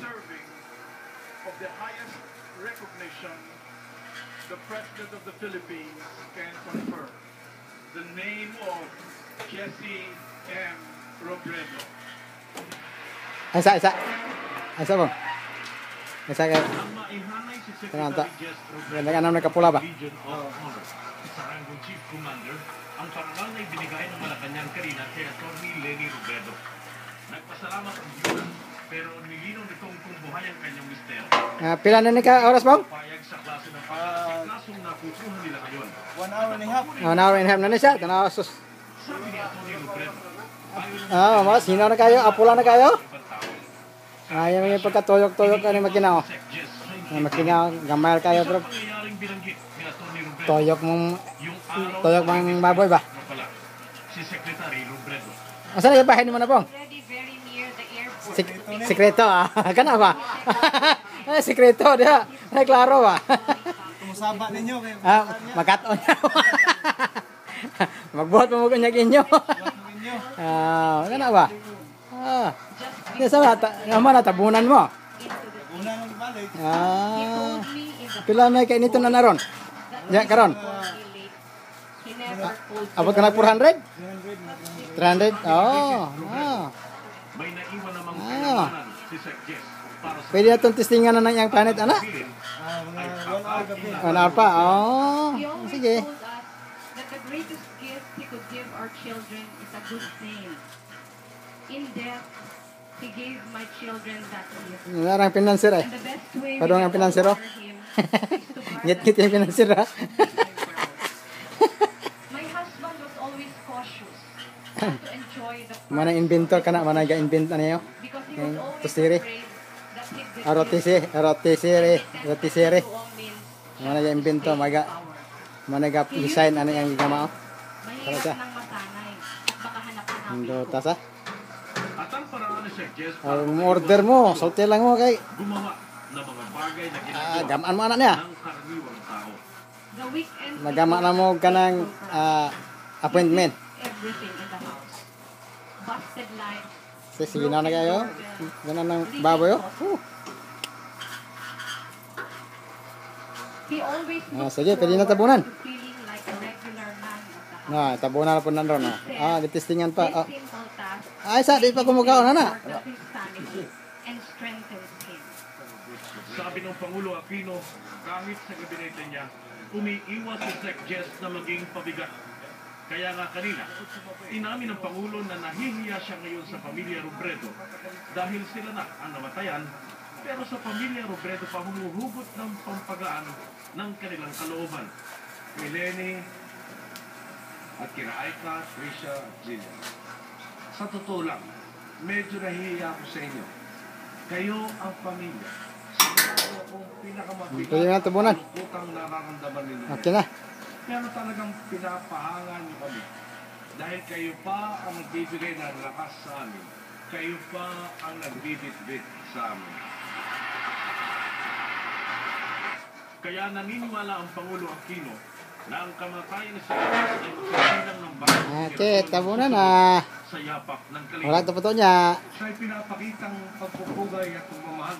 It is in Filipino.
deserving of the highest recognition the President of the Philippines can confer. The name of Jesse M. Robredo. Isa, isa. Isa po. Isa kay... Ang maihanay si Kailangan ta. Secretary Jess Robredo Ganda ka naman nagkapula ba? Legion of Honor sa ranggong Chief Commander ang parangal na ibinigay ng Malacanang kanina kay Atty. Lenny Robredo. Nagpasalamat ang Diyos pero nilinaw nitong kung buhay ang kanyang mister. Ah, pila na ni ka oras bang? Payag sa klase ng pagkakasing klasong nakukuha nila ngayon. One hour and a half. Oh, now and half na na siya. Tanaw sus. Sabi ni Atty. Robredo, ayon Ah, mas sino na kayo? Apula na kayo? tao, Ayaw mga pagkatuyok-tuyok ka ni makina. Sec. Jess Ah, makina gamayal kayo bro. Tuyok mong tuyok mong baboy ba? si Secretary Robredo. Asa na yung bahay ni mo na the airport. Sik sikreto ah. Kana ba? Ay, sikreto dia. Ay, klaro ba? Kumusaba ninyo kay ah, magaton niya. Magbuhat mo mo kanya inyo. ninyo. Ah, kana ba? Ah. Di sa ta, naman na tabunan mo. Una nang balik. Ah. told me in the Pila may kay nito na naron? Ya karon. late. He never told Abot ka na 400? 300 300? Oh. Ah. May naiwan namang Ah. si Sec. Jess Pwede na itong testingan na ng iyang planet, ana? Ah, mga one hour gabi. Ano pa? Oh. Sige. that the greatest gift he could give our children is a good name. In death, he gave my children that gift. Narang financier eh. And the best way we Padong can ang pinansero? honor him is to guard Ngit-ngit yung financier ha. My husband was always cautious Mana inventor ka na, mana tusiri. afraid that he'd be Arotisi, arotisiri, rotisiri. to all means Mana ga-invento, maga, power. mana ga-design ano yung gigama. Mahirap Talaga. nang masanay at baka hanap-hanapin Ando ko. tas ha. At ang Ang order mo, saute lang mo kay. gumawa ng mga bagay na Ah, ginagawa gamaan mo anak niya. Nagama na mo ka ng ah, appointment. Everything in the house. Busted lights. Sa sige na na kayo. Ganun ng baboy oh. He always Ah, sige, pwede na tabunan. forward to feeling like a regular man of the house. Na, tabo na po nandoon. Oh. Ah, gitistingan pa. This Oh. simple task Ay, sa di pa kumukaon na. him. Sabi ng Pangulo Aquino, kahit sa gabinete niya, umiiwas si Sec. Jess na maging pabigat. Kaya nga kanina, inamin ng Pangulo na nahihiya siya ngayon sa pamilya Robredo dahil sila na ang namatayan, pero sa pamilya Robredo pa humuhugot ng pampagaan ng kanilang kalooban. Kay Lenny at kina Aika, Trisha at Zillian. Sa totoo lang, medyo nahihiya ako sa inyo. Kayo ang pamilya. Siguro kung pinakamabigat Pwede na tabunan. utang nararamdaman ninyo. Okay na. Pero talagang pinapahangan niyo kami. Dahil kayo pa ang nagbibigay ng lakas sa amin. Kayo pa ang nagbibitbit sa amin. Kaya naniniwala ang Pangulo Aquino na ang kamatayan ni Sir ay ng bagong Okay, tabo na na. sa yapak ng Wala kaligay. to po to niya. Siya'y pinapakitang pagpupugay at pagmamahal